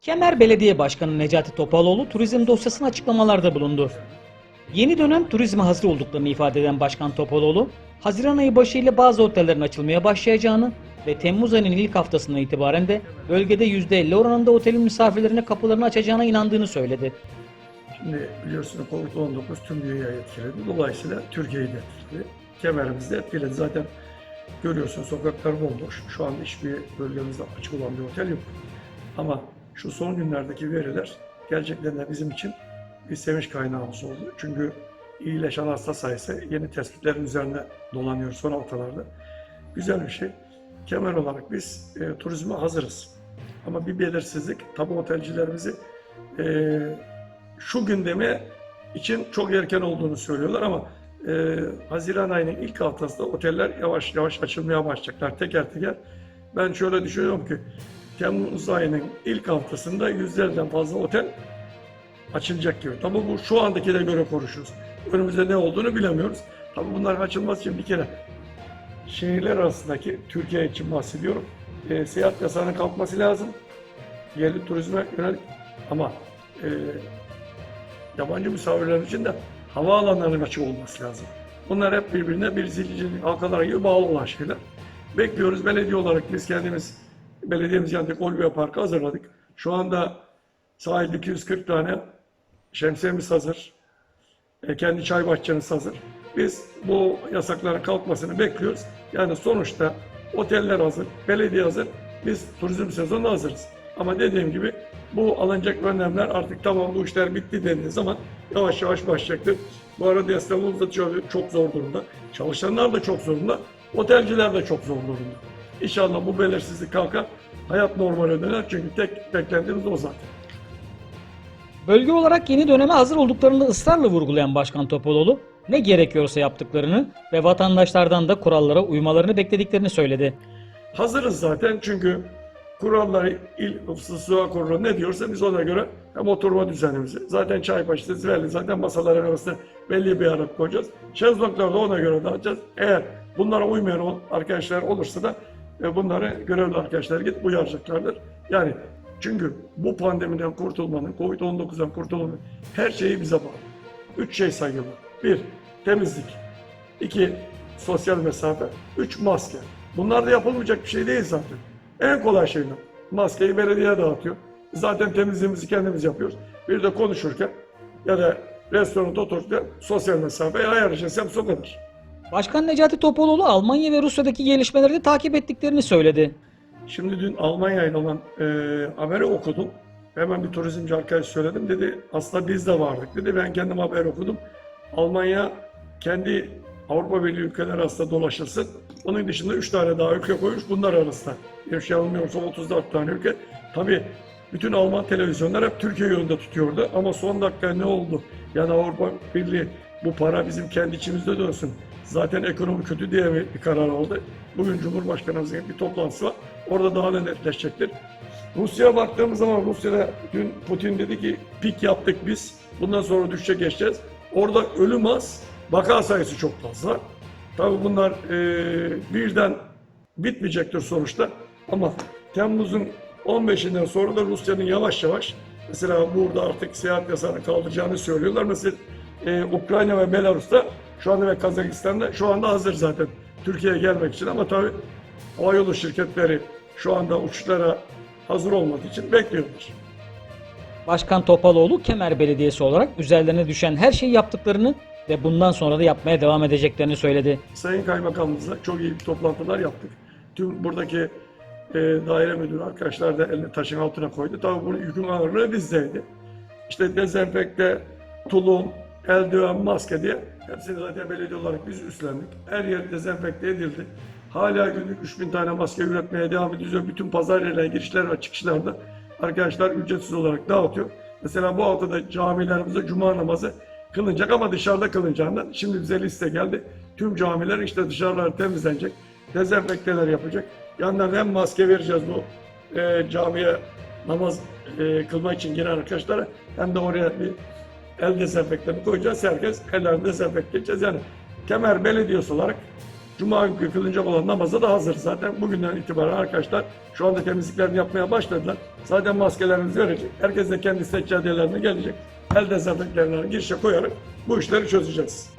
Kemer Belediye Başkanı Necati Topaloğlu turizm dosyasına açıklamalarda bulundu. Yeni dönem turizme hazır olduklarını ifade eden Başkan Topaloğlu, Haziran ayı başı ile bazı otellerin açılmaya başlayacağını ve Temmuz ayının ilk haftasından itibaren de bölgede %50 oranında otelin misafirlerine kapılarını açacağına inandığını söyledi. Şimdi biliyorsunuz Covid-19 tüm dünyayı etkiledi. Dolayısıyla Türkiye'yi de etkiledi. Kemerimizi de etkiledi. Zaten görüyorsun sokaklar bomboş. Şu anda hiçbir bölgemizde açık olan bir otel yok. Ama şu son günlerdeki veriler gerçekten de bizim için bir sevinç kaynağımız oldu. Çünkü iyileşen hasta sayısı yeni tespitlerin üzerine dolanıyor son haftalarda. Güzel bir şey. Kemer olarak biz e, turizme hazırız. Ama bir belirsizlik tabi otelcilerimizi e, şu gündeme için çok erken olduğunu söylüyorlar ama e, Haziran ayının ilk haftasında oteller yavaş yavaş açılmaya başlayacaklar teker teker. Ben şöyle düşünüyorum ki Temmuz ayının ilk haftasında yüzlerden fazla otel açılacak gibi. Tabii bu şu andakine göre konuşuyoruz. Önümüzde ne olduğunu bilemiyoruz. Tabii bunların açılması için bir kere şehirler arasındaki Türkiye için bahsediyorum. E, seyahat yasağının kalkması lazım. Yerli turizme yönelik ama e, yabancı misafirler için de havaalanlarının açık olması lazım. Bunlar hep birbirine bir zincirlik halkalar gibi bağlı olan şeyler. Bekliyoruz belediye olarak biz kendimiz belediyemiz yanındaki Olbia Parkı hazırladık. Şu anda sahilde 240 tane şemsiyemiz hazır. E, kendi çay bahçemiz hazır. Biz bu yasakların kalkmasını bekliyoruz. Yani sonuçta oteller hazır, belediye hazır. Biz turizm sezonu hazırız. Ama dediğim gibi bu alınacak önlemler artık tamam bu işler bitti dediği zaman yavaş yavaş başlayacaktır. Bu arada esnafımız da çok zor durumda. Çalışanlar da çok zor durumda. Otelciler de çok zor durumda. İnşallah bu belirsizlik kalkar. Hayat normale döner çünkü tek beklentimiz o zaten. Bölge olarak yeni döneme hazır olduklarını ısrarla vurgulayan Başkan Topaloğlu, ne gerekiyorsa yaptıklarını ve vatandaşlardan da kurallara uymalarını beklediklerini söyledi. Hazırız zaten çünkü kuralları il Suğa Kurulu ne diyorsa biz ona göre hem oturma düzenimizi zaten çay başlığı belli zaten masaların arasında belli bir arap koyacağız. Şezlongları da ona göre dağıtacağız. Eğer bunlara uymayan arkadaşlar olursa da e, bunları görevli arkadaşlar gidip uyaracaklardır. Yani çünkü bu pandemiden kurtulmanın, Covid-19'dan kurtulmanın her şeyi bize bağlı. Üç şey sayılı. Bir, temizlik. İki, sosyal mesafe. Üç, maske. Bunlar da yapılmayacak bir şey değil zaten. En kolay şeyler. Maskeyi belediye dağıtıyor. Zaten temizliğimizi kendimiz yapıyoruz. Bir de konuşurken ya da restoranda otururken sosyal mesafeyi ayarlayacağız. Hepsi o kadar. Başkan Necati Topaloğlu Almanya ve Rusya'daki gelişmeleri de takip ettiklerini söyledi. Şimdi dün Almanya ile olan e, haberi okudum. Hemen bir turizmci arkadaş söyledim. Dedi aslında biz de vardık dedi. Ben kendim haber okudum. Almanya kendi Avrupa Birliği ülkeler arasında dolaşılsın. Onun dışında 3 tane daha ülke koymuş. Bunlar arasında. Bir şey almıyorsa 34 tane ülke. Tabii bütün Alman televizyonlar hep Türkiye yönünde tutuyordu. Ama son dakika ne oldu? Yani Avrupa Birliği bu para bizim kendi içimizde dönsün. Zaten ekonomi kötü diye bir karar aldı. Bugün Cumhurbaşkanımızın bir toplantısı var. Orada daha da netleşecektir. Rusya'ya baktığımız zaman Rusya'da dün Putin dedi ki pik yaptık biz. Bundan sonra düşüşe geçeceğiz. Orada ölüm az, vaka sayısı çok fazla. Tabii bunlar eee, birden bitmeyecektir sonuçta. Ama Temmuz'un 15'inden sonra da Rusya'nın yavaş yavaş mesela burada artık seyahat yasağını kaldıracağını söylüyorlar. Mesela eee, Ukrayna ve Belarus'ta şu anda ve Kazakistan'da şu anda hazır zaten Türkiye'ye gelmek için ama tabii havayolu şirketleri şu anda uçuşlara hazır olmadığı için bekliyorlar. Başkan Topaloğlu Kemer Belediyesi olarak üzerlerine düşen her şeyi yaptıklarını ve bundan sonra da yapmaya devam edeceklerini söyledi. Sayın Kaymakamımızla çok iyi toplantılar yaptık. Tüm buradaki e, daire müdürü arkadaşlar da elini taşın altına koydu. Tabii bunun yükün ağırlığı bizdeydi. İşte dezenfekte, tulum, eldiven, maske diye hepsini zaten belediye olarak biz üstlendik. Her yer dezenfekte edildi. Hala günlük 3000 tane maske üretmeye devam ediyoruz. Bütün pazar yerlerine girişler ve çıkışlarda arkadaşlar ücretsiz olarak dağıtıyor. Mesela bu haftada camilerimizde cuma namazı kılınacak ama dışarıda kılınacağından şimdi bize liste geldi. Tüm camiler işte dışarılar temizlenecek. Dezenfekteler yapacak. Yanlarına hem maske vereceğiz bu e, camiye namaz e, kılmak için giren arkadaşlara hem de oraya bir el dezenfektanı koyacağız. Herkes ellerini dezenfekte. Yani Kemer Belediyesi olarak Cuma günü kılınacak olan namaza da hazır. Zaten bugünden itibaren arkadaşlar şu anda temizliklerini yapmaya başladılar. Zaten maskelerimizi verecek. Herkes de kendi seccadelerine gelecek. El dezenfektanlarını girişe koyarak bu işleri çözeceğiz.